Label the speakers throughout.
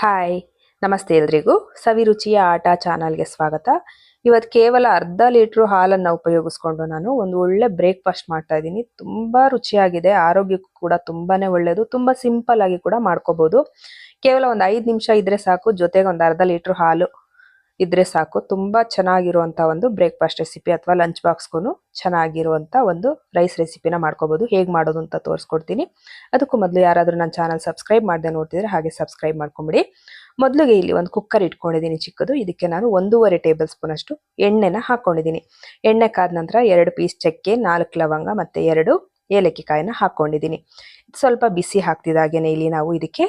Speaker 1: Hi ನಮಸ್ತೆ ಎಲ್ರಿಗೂ. ಸವಿರುಚಿಯ ಆಟ ಚಾನಲ್ಗೆ ಸ್ವಾಗತ. ಇವತ್ತು ಕೇವಲ ಅರ್ಧ ಲೀಟ್ರ್ ಹಾಲನ್ನು ಉಪಯೋಗಿಸ್ಕೊಂಡು ನಾನು ಒಂದು ಒಳ್ಳೆ ಬ್ರೇಕ್ಫಾಸ್ಟ್ ಮಾಡ್ತಾ ಇದ್ದೀನಿ. ತುಂಬ ರುಚಿಯಾಗಿದೆ, ಆರೋಗ್ಯಕ್ಕೂ ಕೂಡ ತುಂಬಾನೇ ಒಳ್ಳೆಯದು ತುಂಬ ಸಿಂಪಲ್ ಆಗಿ ಕೂಡ ಮಾಡ್ಕೋಬಹುದು ಕೇವಲ ಒಂದು ಐದು ನಿಮಿಷ ಇದ್ರೆ ಸಾಕು, ಜೊತೆಗೆ ಒಂದು ಅರ್ಧ ಲೀಟ್ರ್ ಹಾಲು ಇದ್ರೆ ಸಾಕು. ತುಂಬಾ ಚೆನ್ನಾಗಿರುವಂತ ಒಂದು ಬ್ರೇಕ್ಫಾಸ್ಟ್ ರೆಸಿಪಿ ಅಥವಾ ಲಂಚ್ ಬಾಕ್ಸ್ಗೂ ಚೆನ್ನಾಗಿರುವಂತ ಒಂದು ರೈಸ್ ರೆಸಿಪಿನ ಮಾಡ್ಕೋಬಹುದು ಹೇಗೆ ಮಾಡೋದು ಅಂತ ತೋರಿಸ್ಕೊಡ್ತೀನಿ. ಅದಕ್ಕೂ ಮೊದಲು ಯಾರಾದರೂ ನನ್ನ ಚಾನಲ್ ಸಬ್ಸ್ಕ್ರೈಬ್ ಮಾಡದೆ ನೋಡ್ತಿದ್ರೆ ಹಾಗೆ ಸಬ್ಸ್ಕ್ರೈಬ್ ಮಾಡ್ಕೊಂಬಿಡಿ. ಮೊದಲಿಗೆ ಇಲ್ಲಿ ಒಂದು ಕುಕ್ಕರ್ ಇಟ್ಕೊಂಡಿದ್ದೀನಿ ಚಿಕ್ಕದು. ಇದಕ್ಕೆ ನಾನು ಒಂದೂವರೆ ಟೇಬಲ್ ಸ್ಪೂನ್ ಅಷ್ಟು ಎಣ್ಣೆನ ಹಾಕೊಂಡಿದ್ದೀನಿ. ಎಣ್ಣೆ ಕಾದ ನಂತರ ಎರಡು ಪೀಸ್ ಚಕ್ಕೆ, ನಾಲ್ಕು ಲವಂಗ ಮತ್ತೆ ಎರಡು ಏಲಕ್ಕಿ ಕಾಯಿನ ಹಾಕೊಂಡಿದ್ದೀನಿ. ಸ್ವಲ್ಪ ಬಿಸಿ ಹಾಕ್ತಿದ್ದಾಗೇನೆ ಇಲ್ಲಿ ನಾವು ಇದಕ್ಕೆ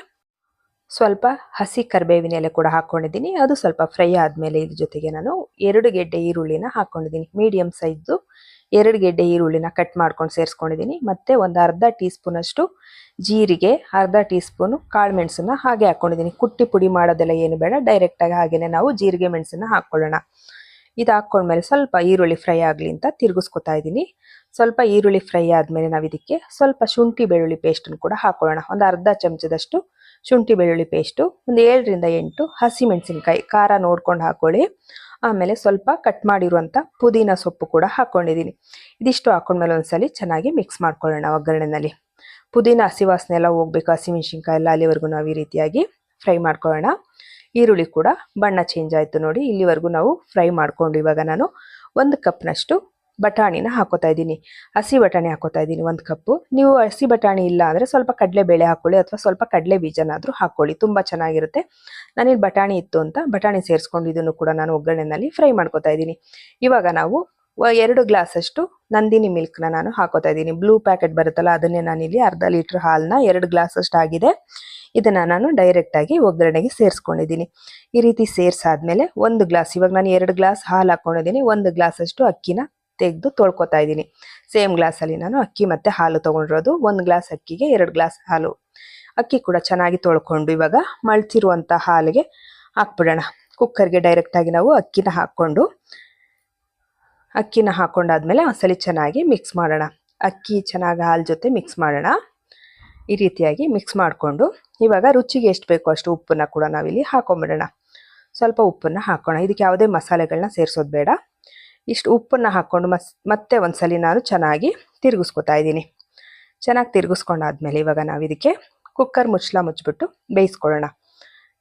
Speaker 1: ಸ್ವಲ್ಪ ಹಸಿ ಕರಿಬೇವಿನ ಎಲೆ ಕೂಡ ಹಾಕೊಂಡಿದ್ದೀನಿ. ಅದು ಸ್ವಲ್ಪ ಫ್ರೈ ಆದಮೇಲೆ ಇದ್ರ ಜೊತೆಗೆ ನಾನು ಎರಡು ಗೆಡ್ಡೆ ಈರುಳ್ಳಿನ ಹಾಕೊಂಡಿದ್ದೀನಿ. ಮೀಡಿಯಂ ಸೈಜು ಎರಡು ಗೆಡ್ಡೆ ಈರುಳ್ಳಿನ ಕಟ್ ಮಾಡ್ಕೊಂಡು ಸೇರಿಸ್ಕೊಂಡಿದ್ದೀನಿ. ಮತ್ತೆ ಒಂದು ಅರ್ಧ ಟೀ ಸ್ಪೂನ್ ಅಷ್ಟು ಜೀರಿಗೆ, ಅರ್ಧ ಟೀ ಸ್ಪೂನು ಕಾಳು ಹಾಗೆ ಹಾಕೊಂಡಿದ್ದೀನಿ. ಕುಟ್ಟಿ ಪುಡಿ ಮಾಡೋದೆಲ್ಲ ಏನು ಬೇಡ. ಡೈರೆಕ್ಟಾಗಿ ಹಾಗೆಯೇ ನಾವು ಜೀರಿಗೆ ಮೆಣಸನ್ನ ಹಾಕ್ಕೊಳ್ಳೋಣ ಇದು ಹಾಕ್ಕೊಂಡ್ಮೇಲೆ ಸ್ವಲ್ಪ ಈರುಳ್ಳಿ ಫ್ರೈ ಆಗಲಿ ಅಂತ ತಿರುಗಿಸ್ಕೊತಾ ಇದ್ದೀನಿ. ಸ್ವಲ್ಪ ಈರುಳ್ಳಿ ಫ್ರೈ ಆದಮೇಲೆ ನಾವು ಇದಕ್ಕೆ ಸ್ವಲ್ಪ ಶುಂಠಿ ಬೆಳ್ಳುಳ್ಳಿ ಪೇಸ್ಟನ್ನು ಕೂಡ ಹಾಕೊಳ್ಳೋಣ. ಒಂದು ಅರ್ಧ ಚಮಚದಷ್ಟು ಶುಂಠಿ ಬೆಳ್ಳುಳ್ಳಿ ಪೇಸ್ಟು ಒಂದು ಏಳರಿಂದ ಎಂಟು ಹಸಿ ಮೆಣಸಿನ್ಕಾಯಿ, ಖಾರ ನೋಡ್ಕೊಂಡು ಹಾಕ್ಕೊಳ್ಳಿ ಆಮೇಲೆ ಸ್ವಲ್ಪ ಕಟ್ ಮಾಡಿರುವಂಥ ಪುದೀನ ಸೊಪ್ಪು ಕೂಡ ಹಾಕ್ಕೊಂಡಿದ್ದೀನಿ ಇದಿಷ್ಟು ಹಾಕೊಂಡ್ಮೇಲೆ ಒಂದ್ಸಲಿ ಚೆನ್ನಾಗಿ ಮಿಕ್ಸ್ ಮಾಡ್ಕೊಳ್ಳೋಣ ಒಗ್ಗರಣೆನಲ್ಲಿ. ಪುದೀನ ಹಸಿ ವಾಸನೆ ಎಲ್ಲ ಹೋಗ್ಬೇಕು ಹಸಿಮೆಣ್ಸಿನ್ಕಾಯಿ ಎಲ್ಲ ಅಲ್ಲಿವರೆಗೂ ನಾವು ಈ ರೀತಿಯಾಗಿ ಫ್ರೈ ಮಾಡ್ಕೊಳ್ಳೋಣ. ಈರುಳ್ಳಿ ಕೂಡ ಬಣ್ಣ ಚೇಂಜ್ ಆಯಿತು ನೋಡಿ, ಇಲ್ಲಿವರೆಗೂ ನಾವು ಫ್ರೈ ಮಾಡಿಕೊಂಡು ಇವಾಗ ನಾನು ಒಂದು ಕಪ್ನಷ್ಟು ಬಟಾಣಿನ ಹಾಕೋತಾ ಇದ್ದೀನಿ. ಹಸಿ ಬಟಾಣಿ ಹಾಕೋತಾ ಇದ್ದೀನಿ ಒಂದು ಕಪ್ಪು. ನೀವು ಹಸಿ ಬಟಾಣಿ ಇಲ್ಲ ಅಂದರೆ ಸ್ವಲ್ಪ ಕಡಲೆ ಬೇಳೆ ಹಾಕೊಳ್ಳಿ ಅಥವಾ ಸ್ವಲ್ಪ ಕಡಲೆ ಬೀಜನಾದರೂ ಹಾಕ್ಕೊಳ್ಳಿ ತುಂಬ ಚೆನ್ನಾಗಿರುತ್ತೆ. ನಾನಿಲ್ಲಿ ಬಟಾಣಿ ಇತ್ತು ಅಂತ ಬಟಾಣಿ ಸೇರಿಸ್ಕೊಂಡು ಇದನ್ನು ಕೂಡ ನಾನು ಒಗ್ಗರಣೆನಲ್ಲಿ ಫ್ರೈ ಮಾಡ್ಕೋತಾ ಇದ್ದೀನಿ. ಇವಾಗ ನಾವು ಎರಡು ಗ್ಲಾಸಷ್ಟು ನಂದಿನಿ ಮಿಲ್ಕ್ನ ನಾನು ಹಾಕೋತಾ ಇದ್ದೀನಿ. ಬ್ಲೂ ಪ್ಯಾಕೆಟ್ ಬರುತ್ತಲ್ಲ ಅದನ್ನೇ ನಾನಿಲ್ಲಿ ಅರ್ಧ ಲೀಟ್ರ್ ಹಾಲನ್ನ ಎರಡು ಗ್ಲಾಸ್ ಅಷ್ಟು ಆಗಿದೆ. ಇದನ್ನ ನಾನು ಡೈರೆಕ್ಟಾಗಿ ಒಗ್ಗರಣೆಗೆ ಸೇರಿಸ್ಕೊಂಡಿದ್ದೀನಿ. ಈ ರೀತಿ ಸೇರಿಸಾದ್ಮೇಲೆ ಒಂದು ಗ್ಲಾಸ್ ಇವಾಗ ನಾನು ಎರಡು ಗ್ಲಾಸ್ ಹಾಲು ಹಾಕ್ಕೊಂಡಿದ್ದೀನಿ ಒಂದು ಗ್ಲಾಸ್ ಅಷ್ಟು ಅಕ್ಕಿನ ತೆಗೆದು ತೊಳ್ಕೊತಾ ಇದ್ದೀನಿ. ಸೇಮ್ ಗ್ಲಾಸಲ್ಲಿ ನಾನು ಅಕ್ಕಿ ಮತ್ತು ಹಾಲು ತೊಗೊಂಡಿರೋದು. ಒಂದು ಗ್ಲಾಸ್ ಅಕ್ಕಿಗೆ ಎರಡು ಗ್ಲಾಸ್ ಹಾಲು. ಅಕ್ಕಿ ಕೂಡ ಚೆನ್ನಾಗಿ ತೊಳ್ಕೊಂಡು ಇವಾಗ ಮಳಚಿರುವಂಥ ಹಾಲಿಗೆ ಹಾಕ್ಬಿಡೋಣ. ಕುಕ್ಕರ್ಗೆ ಡೈರೆಕ್ಟಾಗಿ ನಾವು ಅಕ್ಕಿನ ಹಾಕ್ಕೊಂಡು, ಅಕ್ಕಿನ ಹಾಕೊಂಡಾದ್ಮೇಲೆ ಒಂದ್ಸಲಿ ಚೆನ್ನಾಗಿ ಮಿಕ್ಸ್ ಮಾಡೋಣ. ಅಕ್ಕಿ ಚೆನ್ನಾಗಿ ಹಾಲು ಜೊತೆ ಮಿಕ್ಸ್ ಮಾಡೋಣ. ಈ ರೀತಿಯಾಗಿ ಮಿಕ್ಸ್ ಮಾಡಿಕೊಂಡು ಇವಾಗ ರುಚಿಗೆ ಎಷ್ಟು ಬೇಕೋ ಅಷ್ಟು ಉಪ್ಪನ್ನು ಕೂಡ ನಾವಿಲ್ಲಿ ಹಾಕೊಂಬಿಡೋಣ. ಸ್ವಲ್ಪ ಉಪ್ಪನ್ನು ಹಾಕೋಣ. ಇದಕ್ಕೆ ಯಾವುದೇ ಮಸಾಲೆಗಳನ್ನ ಸೇರಿಸೋದು ಬೇಡ. ಇಷ್ಟು ಉಪ್ಪನ್ನ ಹಾಕ್ಕೊಂಡು ಮಸ್, ಮತ್ತೆ ಒಂದ್ಸಲಿ ನಾನು ಚೆನ್ನಾಗಿ ತಿರುಗಿಸ್ಕೊತಾ ಇದ್ದೀನಿ. ಚೆನ್ನಾಗಿ ತಿರುಗಿಸ್ಕೊಂಡಾದ್ಮೇಲೆ ಇವಾಗ ನಾವು ಇದಕ್ಕೆ ಕುಕ್ಕರ್ ಮುಚ್ಚಲ ಮುಚ್ಚಿಬಿಟ್ಟು ಬೇಯಿಸ್ಕೊಳ್ಳೋಣ.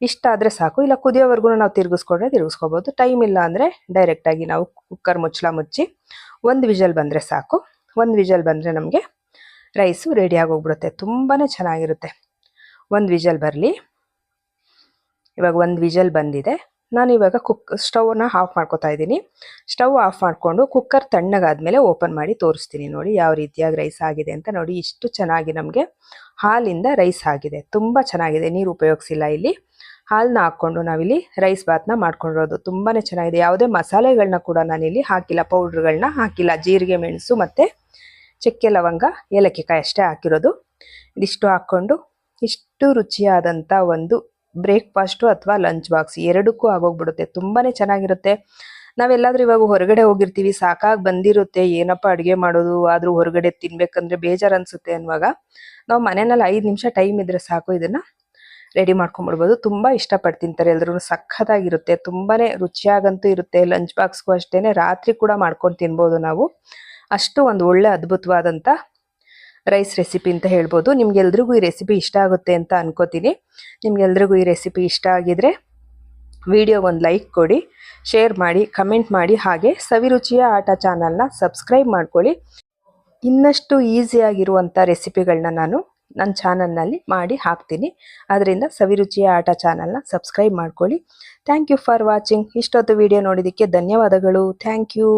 Speaker 1: ಇಷ್ಟ ಆದರೆ ಸಾಕು, ಇಲ್ಲ ಕುದಿಯೋವರೆಗೂ ನಾವು ತಿರುಗಿಸ್ಕೊಂಡ್ರೆ ತಿರುಗಿಸ್ಕೋಬೋದು. ಟೈಮ್ ಇಲ್ಲ ಅಂದರೆ ಡೈರೆಕ್ಟಾಗಿ ನಾವು ಕುಕ್ಕರ್ ಮುಚ್ಚಲ ಮುಚ್ಚಿ ಒಂದು ವಿಜಲ್ ಬಂದರೆ ಸಾಕು. ಒಂದು ವಿಜಲ್ ಬಂದರೆ ನಮಗೆ ರೈಸು ರೆಡಿ ಆಗೋಗ್ಬಿಡುತ್ತೆ. ತುಂಬಾ ಚೆನ್ನಾಗಿರುತ್ತೆ. ಒಂದು ವಿಜಲ್ ಬರಲಿ. ಇವಾಗ ಒಂದು ವಿಜಲ್ ಬಂದಿದೆ. ನಾನು ಇವಾಗ ಕುಕ್ ಸ್ಟವ್ನ ಆಫ್ ಮಾಡ್ಕೊತಾ ಇದ್ದೀನಿ. ಸ್ಟವ್ ಆಫ್ ಮಾಡಿಕೊಂಡು ಕುಕ್ಕರ್ ತಣ್ಣಗಾದ್ಮೇಲೆ ಓಪನ್ ಮಾಡಿ ತೋರಿಸ್ತೀನಿ ನೋಡಿ ಯಾವ ರೀತಿಯಾಗಿ ರೈಸ್ ಆಗಿದೆ ಅಂತ ನೋಡಿ. ಇಷ್ಟು ಚೆನ್ನಾಗಿ ನಮಗೆ ಹಾಲಿಂದ ರೈಸ್ ಆಗಿದೆ. ತುಂಬ ಚೆನ್ನಾಗಿದೆ. ನೀರು ಉಪಯೋಗಿಸಿಲ್ಲ ಇಲ್ಲಿ. ಹಾಲನ್ನ ಹಾಕ್ಕೊಂಡು ನಾವಿಲ್ಲಿ ರೈಸ್ ಬಾತ್ನ ಮಾಡ್ಕೊಂಡಿರೋದು. ತುಂಬಾ ಚೆನ್ನಾಗಿದೆ. ಯಾವುದೇ ಮಸಾಲೆಗಳನ್ನ ಕೂಡ ನಾನಿಲ್ಲಿ ಹಾಕಿಲ್ಲ. ಪೌಡ್ರ್ಗಳನ್ನ ಹಾಕಿಲ್ಲ. ಜೀರಿಗೆ, ಮೆಣಸು ಮತ್ತು ಚಕ್ಕೆ ಲವಂಗ, ಏಲಕ್ಕಿ ಕಾಯಿ ಅಷ್ಟೇ ಹಾಕಿರೋದು. ಇದಿಷ್ಟು ಹಾಕ್ಕೊಂಡು ಇಷ್ಟು ರುಚಿಯಾದಂಥ ಒಂದು ಬ್ರೇಕ್ಫಾಸ್ಟು ಅಥವಾ ಲಂಚ್ ಬಾಕ್ಸ್ ಎರಡಕ್ಕೂ ಆಗೋಗ್ಬಿಡುತ್ತೆ. ತುಂಬಾ ಚೆನ್ನಾಗಿರುತ್ತೆ. ನಾವೆಲ್ಲಾದ್ರೂ ಇವಾಗ ಹೊರಗಡೆ ಹೋಗಿರ್ತೀವಿ, ಸಾಕಾಗಿ ಬಂದಿರುತ್ತೆ, ಏನಪ್ಪ ಅಡುಗೆ ಮಾಡೋದು, ಆದರೂ ಹೊರಗಡೆ ತಿನ್ಬೇಕಂದ್ರೆ ಬೇಜಾರು ಅನಿಸುತ್ತೆ ಅನ್ನುವಾಗ ನಾವು ಮನೆಯಲ್ಲಿ ಐದು ನಿಮಿಷ ಟೈಮ್ ಇದ್ರೆ ಸಾಕು, ಇದನ್ನು ರೆಡಿ ಮಾಡ್ಕೊಂಡ್ಬಿಡ್ಬೋದು ತುಂಬ ಇಷ್ಟಪಟ್ಟು ತಿಂತಾರೆ ಎಲ್ಲರೂ ಸಖತ್ತಾಗಿರುತ್ತೆ ತುಂಬಾ ರುಚಿಯಾಗಂತೂ ಇರುತ್ತೆ. ಲಂಚ್ ಬಾಕ್ಸ್ಗೂ ಅಷ್ಟೇ ರಾತ್ರಿ ಕೂಡ ಮಾಡ್ಕೊಂಡು ತಿನ್ಬೋದು ನಾವು. ಅಷ್ಟು ಒಂದು ಒಳ್ಳೆ ಅದ್ಭುತವಾದಂಥ ರೈಸ್ ರೆಸಿಪಿ ಅಂತ ಹೇಳ್ಬೋದು. ನಿಮ್ಗೆಲ್ರಿಗೂ ಈ ರೆಸಿಪಿ ಇಷ್ಟ ಆಗುತ್ತೆ ಅಂತ ಅನ್ಕೋತೀನಿ. ನಿಮ್ಗೆಲ್ರಿಗೂ ಈ ರೆಸಿಪಿ ಇಷ್ಟ ಆಗಿದ್ರೆ ವಿಡಿಯೋ ಒಂದು ಲೈಕ್ ಕೊಡಿ ಶೇರ್ ಮಾಡಿ ಕಮೆಂಟ್ ಮಾಡಿ, ಹಾಗೆ ಸವಿರುಚಿಯ ಆಟ ಚಾನಲ್ನ ಸಬ್ಸ್ಕ್ರೈಬ್ ಮಾಡ್ಕೊಳ್ಳಿ. ಇನ್ನಷ್ಟು ಈಸಿಯಾಗಿರುವಂಥ ರೆಸಿಪಿಗಳನ್ನ ನಾನು ನನ್ನ ಚಾನಲ್ನಲ್ಲಿ ಮಾಡಿ ಹಾಕ್ತೀನಿ. ಅದರಿಂದ ಸವಿರುಚಿಯ ಆಟ ಚಾನಲ್ನ ಸಬ್ಸ್ಕ್ರೈಬ್ ಮಾಡ್ಕೊಳ್ಳಿ. ಥ್ಯಾಂಕ್ ಯು ಫಾರ್ ವಾಚಿಂಗ್ ಇಷ್ಟೊತ್ತು ವಿಡಿಯೋ ನೋಡಿದ್ದಕ್ಕೆ ಧನ್ಯವಾದಗಳು. Thank you